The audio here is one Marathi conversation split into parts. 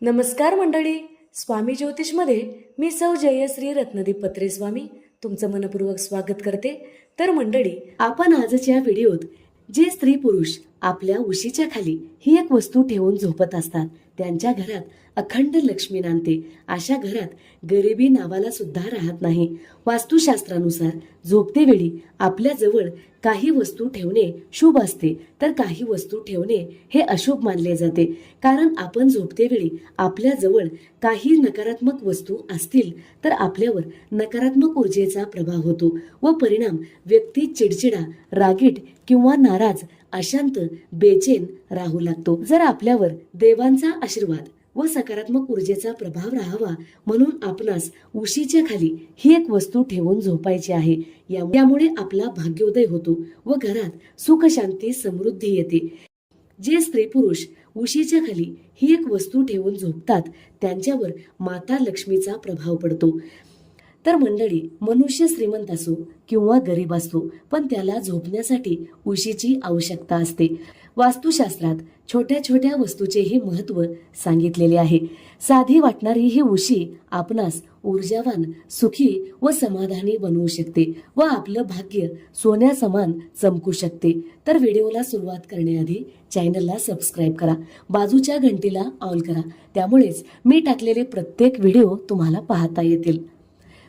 नमस्कार मंडळी. स्वामी ज्योतिषमध्ये मी सौ जयश्री रत्नदीप पत्रे स्वामी तुमचं मनपूर्वक स्वागत करते. तर मंडळी आपण आजच्या व्हिडिओत जे स्त्री पुरुष आपल्या उशीच्या खाली ही एक वस्तू ठेवून झोपत असतात. त्यांच्या घरात अखंड लक्ष्मी नांदते. अशा घरात गरिबी नावाला सुद्धा राहत नाही. वास्तुशास्त्रानुसार झोपते वेळी आपल्याजवळ काही वस्तू ठेवणे शुभ असते. तर काही वस्तू ठेवणे हे अशुभ मानले जाते. कारण आपण झोपते वेळी आपल्याजवळ काही नकारात्मक वस्तू असतील तर आपल्यावर नकारात्मक ऊर्जेचा प्रभाव होतो व परिणाम व्यक्ती चिडचिडा रागीट किंवा नाराज अशांत बेचैन राहू लागतो. जर आपल्यावर देवांचा आशीर्वाद व सकारात्मक ऊर्जेचा प्रभाव राहावा म्हणून आपणास उशीच्या खाली ही एक वस्तू ठेवून झोपायची आहे. यामुळे आपला भाग्योदय होतो व घरात सुख शांती समृद्धी येते. जे स्त्री पुरुष उशीच्या खाली ही एक वस्तू ठेवून झोपतात त्यांच्यावर माता लक्ष्मीचा प्रभाव पडतो. तर मंडळी मनुष्य श्रीमंत असो किंवा गरीब असतो पण त्याला झोपण्यासाठी उशीची आवश्यकता असते. वास्तुशास्त्रात छोट्या छोट्या वस्तूचेही महत्त्व सांगितलेले आहे. साधी वाटणारी ही उशी आपणास ऊर्जावान सुखी व समाधानी बनवू शकते व आपलं भाग्य सोन्यासमान चमकू शकते. तर व्हिडिओला सुरुवात करण्याआधी चॅनलला सबस्क्राईब करा बाजूच्या घंटीला ऑल करा. त्यामुळेच मी टाकलेले प्रत्येक व्हिडिओ तुम्हाला पाहता येतील.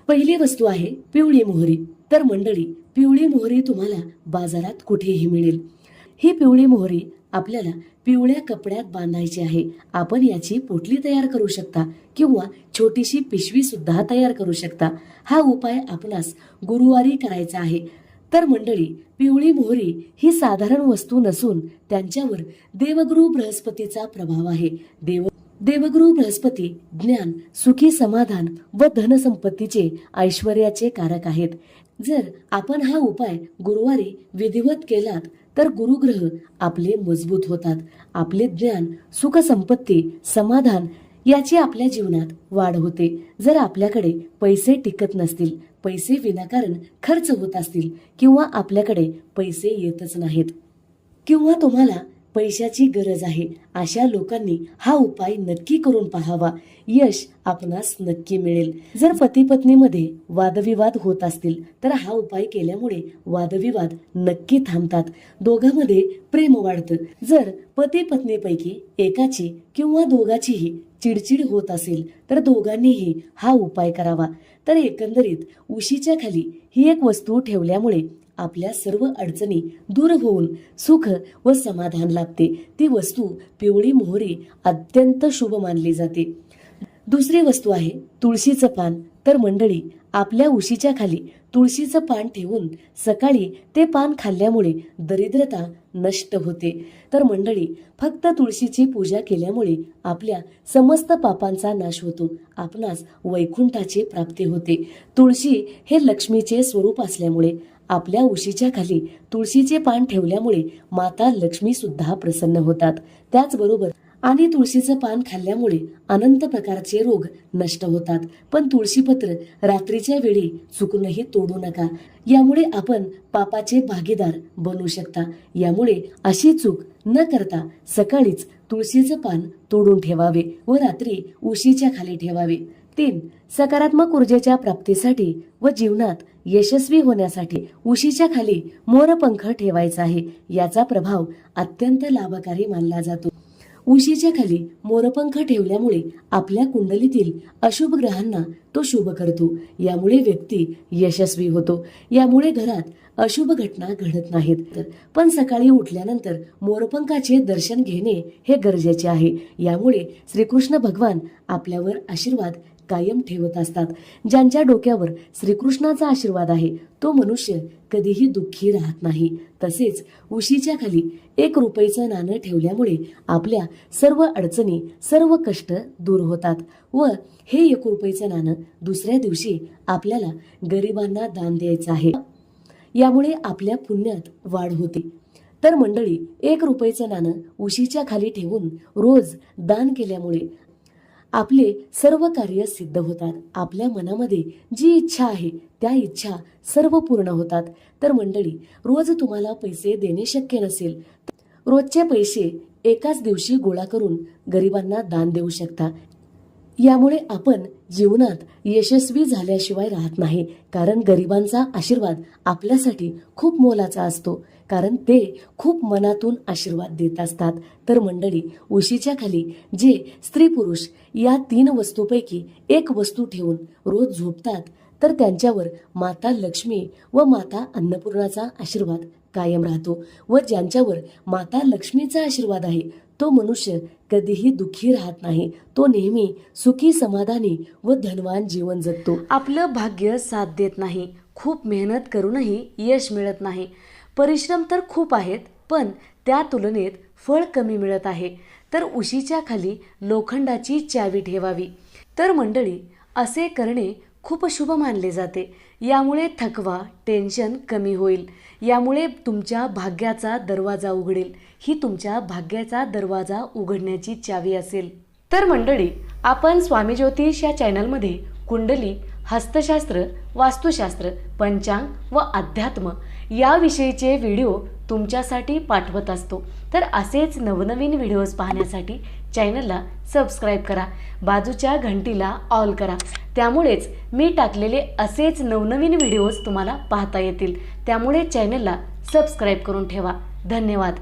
पहिली वस्तू आहे पिवळी मोहरी. तर मंडळी पिवळी मोहरी तुम्हाला बाजारात कुठेही मिळेल. ही पिवळी मोहरी आपल्याला पिवळ्या कपड्यात बांधायची आहे. आपण याची पोटली तयार करू शकता किंवा छोटीशी पिशवी सुद्धा तयार करू शकता. हा उपाय आपणास गुरुवारी करायचा आहे. तर मंडळी पिवळी मोहरी ही साधारण वस्तू नसून त्यांच्यावर देवगुरु बृहस्पतीचा प्रभाव आहे. देव देवगुरु बृहस्पती ज्ञान सुखी समाधान व धनसंपत्तीचे ऐश्वर्याचे कारक आहेत. जर आपण हा उपाय गुरुवारी विधिवत केलात तर गुरुग्रह आपले मजबूत होतात. आपले ज्ञान सुखसंपत्ती समाधान याची आपल्या जीवनात वाढ होते. जर आपल्याकडे पैसे टिकत नसतील पैसे विनाकारण खर्च होत असतील किंवा आपल्याकडे पैसे येतच नाहीत किंवा तुम्हाला पैशाची गरज आहे. अशा लोकांनी हा उपाय नक्की करून पाहावा. यश आपणास नक्की मिळेल. जर पती पत्नीमध्ये वादविवाद होत असतील तर हा उपाय केल्यामुळे वादविवाद नक्की थांबतात. दोघांमध्ये प्रेम वाढतं. जर पती पत्नीपैकी एकाची किंवा दोघाचीही चिडचिड होत असेल तर दोघांनीही हा उपाय करावा. तर एकंदरीत उशीच्या खाली ही एक वस्तू ठेवल्यामुळे आपल्या सर्व अडचणी दूर होऊन सुख व समाधान लाभते. ती वस्तू पिवळी मोहरी अत्यंत शुभ मानली जाते. दुसरी वस्तू आहे तुळशीचं पान. तर मंडळी आपल्या उशीच्या खाली तुळशीचं पान ठेवून सकाळी ते पान खाल्ल्यामुळे दरिद्रता नष्ट होते. तर मंडळी फक्त तुळशीची पूजा केल्यामुळे आपल्या समस्त पापांचा नाश होतो. आपणास वैकुंठाची प्राप्ती होते. तुळशी हे लक्ष्मीचे स्वरूप असल्यामुळे आपल्या उशीच्या खाली तुळशीचे पान ठेवल्यामुळे माता लक्ष्मी सुद्धा प्रसन्न होतात. त्याचबरोबर आणि तुळशीचं पान खाल्ल्यामुळे अनंत प्रकारचे रोग नष्ट होतात. पण तुळशीपत्र रात्रीच्या वेळी चुकूनही तोडू नका. यामुळे आपण पापाचे भागीदार बनू शकता. यामुळे अशी चूक न करता सकाळीच तुळशीचं पान तोडून ठेवावे व रात्री उशीच्या खाली ठेवावे. तीन सकारात्मक ऊर्जेच्या प्राप्तीसाठी व जीवनात यशस्वी होण्यासाठी उशीच्या खाली मोरपंख ठेवायचा आहे. याचा प्रभाव अत्यंत लाभकारी मानला जातो. उशीच्या खाली मोरपंख ठेवल्यामुळे आपल्या कुंडलीतील अशुभ ग्रहांना तो शुभ करतो. यामुळे व्यक्ती यशस्वी होतो. यामुळे घरात अशुभ घटना घडत नाहीत. पण सकाळी उठल्यानंतर मोरपंखाचे दर्शन घेणे हे गरजेचे आहे. यामुळे श्रीकृष्ण भगवान आपल्यावर आशीर्वाद कायम ठेवत असतात. ज्यांच्या डोक्यावर श्रीकृष्णाचा आशीर्वाद आहे तो मनुष्य कधीही दुःखी राहत नाही. तसेच उशीच्या खाली एक रुपयेचं नाणं ठेवल्यामुळे आपल्या सर्व अडचणी सर्व कष्ट दूर होतात व हे एक रुपयेचं नाणं दुसऱ्या दिवशी आपल्याला गरिबांना दान द्यायचं आहे. यामुळे आपल्या पुण्यात वाढ होते. तर मंडळी एक रुपयेचं नाणं उशीच्या खाली ठेवून रोज दान केल्यामुळे आपले सर्व कार्य सिद्ध होतात. आपल्या मनामध्ये जी इच्छा आहे त्या इच्छा सर्व पूर्ण होतात. तर मंडळी रोज तुम्हाला पैसे देणे शक्य नसेल रोजचे पैसे एकाच दिवशी गोळा करून गरिबांना दान देऊ शकता. यामुळे आपण जीवनात यशस्वी झाल्याशिवाय राहत नाही. कारण गरिबांचा आशीर्वाद आपल्यासाठी खूप मोलाचा असतो. कारण ते खूप मनातून आशीर्वाद देत असतात. तर मंडळी उशीच्या खाली जे स्त्री पुरुष या तीन वस्तूपैकी एक वस्तू ठेवून रोज झोपतात तर त्यांच्यावर माता लक्ष्मी व माता अन्नपूर्णाचा आशीर्वाद कायम राहतो व ज्यांच्यावर माता लक्ष्मीचा आशीर्वाद आहे तो मनुष्य कधीही दुःखी राहत नाही. तो नेहमी सुखी समाधानी व धनवान जीवन जगतो. आपलं भाग्य साथ देत नाही. खूप मेहनत करूनही यश मिळत नाही. परिश्रम तर खूप आहेत पण त्या तुलनेत फळ कमी मिळत आहे. तर उशीच्या खाली लोखंडाची चावी ठेवावी. तर मंडळी असे करणे खूप शुभ मानले जाते. यामुळे थकवा टेन्शन कमी होईल. यामुळे तुमच्या भाग्याचा दरवाजा उघडेल. ही तुमच्या भाग्याचा दरवाजा उघडण्याची चावी असेल. तर मंडळी आपण स्वामी ज्योतिष या चॅनलमध्ये कुंडली हस्तशास्त्र वास्तुशास्त्र पंचांग व अध्यात्म याविषयीचे व्हिडिओ तुमच्यासाठी पाठवत असतो. तर असेच नवनवीन व्हिडिओज पाहण्यासाठी चॅनलला सबस्क्राईब करा बाजूच्या घंटीला ऑल करा. त्यामुळेच मी टाकलेले असेच नवनवीन व्हिडिओज तुम्हाला पाहता येतील. त्यामुळे चॅनलला सबस्क्राईब करून ठेवा. धन्यवाद.